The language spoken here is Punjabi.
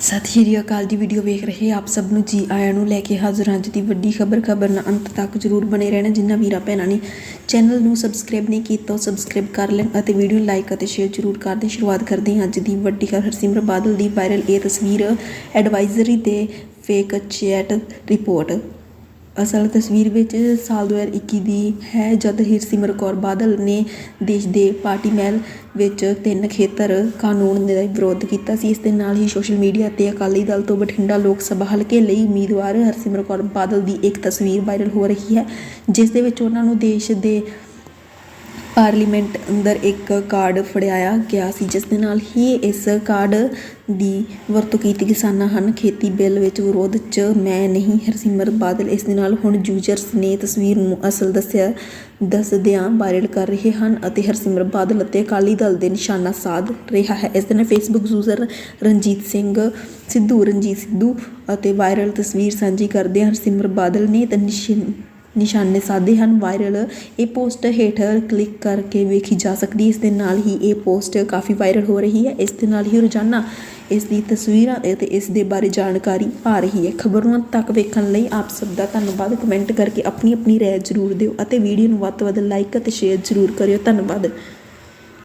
ਸਤਿ ਸ਼੍ਰੀ ਅਕਾਲ ਜੀ ਵੀਡੀਓ ਵੇਖ ਰਹੇ ਆਪ ਸਭ ਨੂੰ ਜੀ ਆਇਆਂ ਨੂੰ ਲੈ ਕੇ ਹਾਜ਼ਰ ਹਾਂ ਅੱਜ ਦੀ ਵੱਡੀ ਖਬਰ ਖਬਰ ਨਾਲ ਅੰਤ ਤੱਕ ਜਰੂਰ ਬਣੇ ਰਹਿਣਾ, ਜਿੰਨਾ ਵੀਰਾਂ ਭੈਣਾਂ ਨੇ ਚੈਨਲ ਨੂੰ ਸਬਸਕ੍ਰਾਈਬ ਨਹੀਂ ਕੀਤਾ, ਉਹ ਸਬਸਕ੍ਰਾਈਬ ਕਰ ਲੈਣ ਅਤੇ ਵੀਡੀਓ ਲਾਈਕ ਅਤੇ ਸ਼ੇਅਰ ਜਰੂਰ ਕਰ ਦੇਣ। ਸ਼ੁਰੂਆਤ ਕਰਦੇ ਹਾਂ ਅੱਜ ਦੀ ਵੱਡੀ ਖਬਰ, ਹਰਸਿਮਰਤ ਬਾਦਲ ਦੀ ਵਾਇਰਲ ਇਹ ਤਸਵੀਰ ਐਡਵਾਈਜ਼ਰੀ ਦੇ ਫੇਕ ਚੈਟ ਰਿਪੋਰਟ ਅਸਲ ਤਸਵੀਰ ਵਿੱਚ ਸਾਲ 2021 ਦੀ ਹੈ, ਜਦ ਹਰਸਿਮਰਤ ਕੌਰ ਬਾਦਲ ਨੇ ਦੇਸ਼ ਦੇ ਪਾਰਟੀ ਮਹਿਲ ਵਿੱਚ ਤਿੰਨ ਖੇਤਰ ਕਾਨੂੰਨ ਦਾ ਵਿਰੋਧ ਕੀਤਾ ਸੀ। ਇਸ ਦੇ ਨਾਲ ਹੀ ਸੋਸ਼ਲ ਮੀਡੀਆ ਤੇ ਅਕਾਲੀ ਦਲ ਤੋਂ ਬਠਿੰਡਾ ਲੋਕ ਸਭਾ ਹਲਕੇ ਲਈ ਉਮੀਦਵਾਰ ਹਰਸਿਮਰਤ ਕੌਰ ਬਾਦਲ ਦੀ ਇੱਕ ਤਸਵੀਰ ਵਾਇਰਲ ਹੋ ਰਹੀ ਹੈ, ਜਿਸ ਦੇ ਵਿੱਚ ਉਹਨਾਂ ਨੂੰ ਦੇਸ਼ ਦੇ ਪਾਰਲੀਮੈਂਟ ਅੰਦਰ ਇੱਕ ਕਾਰਡ ਫੜਾਇਆ ਗਿਆ ਸੀ, ਜਿਸ ਦੇ ਨਾਲ ਹੀ ਇਸ ਕਾਰਡ ਦੀ ਵਰਤੋਂ ਕੀਤੀ ਕਿਸਾਨਾਂ ਹਨ। ਖੇਤੀ ਬਿੱਲ ਵਿੱਚ ਵਿਰੋਧ 'ਚ ਮੈਂ ਨਹੀਂ, ਹਰਸਿਮਰਤ ਬਾਦਲ ਇਸ ਦੇ ਨਾਲ ਹੁਣ ਯੂਜ਼ਰਸ ਨੇ ਤਸਵੀਰ ਨੂੰ ਅਸਲ ਦੱਸਿਆ, ਦੱਸਦਿਆਂ ਵਾਇਰਲ ਕਰ ਰਹੇ ਹਨ ਅਤੇ ਹਰਸਿਮਰਤ ਬਾਦਲ ਅਤੇ ਅਕਾਲੀ ਦਲ ਦੇ ਨਿਸ਼ਾਨਾ ਸਾਧ ਰਿਹਾ ਹੈ। ਇਸ ਦੇ ਨਾਲ ਫੇਸਬੁੱਕ ਯੂਜ਼ਰ ਰਣਜੀਤ ਸਿੰਘ ਸਿੱਧੂ, ਰਣਜੀਤ ਸਿੱਧੂ ਅਤੇ ਵਾਇਰਲ ਤਸਵੀਰ ਸਾਂਝੀ ਕਰਦੇ ਹਰਸਿਮਰਤ ਬਾਦਲ ਨੇ ਤਾਂ ਨਿਸ਼- ਨਿਸ਼ਾਨੇ ਸਾਧੇ ਹਨ ਵਾਇਰਲ ਇਹ ਪੋਸਟ ਹੇਠ ਕਲਿੱਕ ਕਰਕੇ ਵੇਖੀ ਜਾ ਸਕਦੀ ਹੈ। ਇਸ ਦੇ ਨਾਲ ਹੀ ਇਹ ਪੋਸਟ ਕਾਫੀ ਵਾਇਰਲ ਹੋ ਰਹੀ ਹੈ। ਇਸ ਦੇ ਨਾਲ ਹੀ ਰੋਜ਼ਾਨਾ ਇਸ ਦੀ ਤਸਵੀਰਾਂ ਅਤੇ ਇਸ ਦੇ ਬਾਰੇ ਜਾਣਕਾਰੀ ਆ ਰਹੀ ਹੈ। ਖਬਰ ਨੂੰ ਤੱਕ ਵੇਖਣ ਲਈ ਆਪ ਸਭ ਦਾ ਧੰਨਵਾਦ। ਕਮੈਂਟ ਕਰਕੇ ਆਪਣੀ ਆਪਣੀ ਰਾਏ ਜ਼ਰੂਰ ਦਿਓ ਅਤੇ ਵੀਡੀਓ ਨੂੰ ਵੱਧ ਤੋਂ ਵੱਧ ਲਾਈਕ ਅਤੇ ਸ਼ੇਅਰ ਜ਼ਰੂਰ ਕਰਿਓ। ਧੰਨਵਾਦ।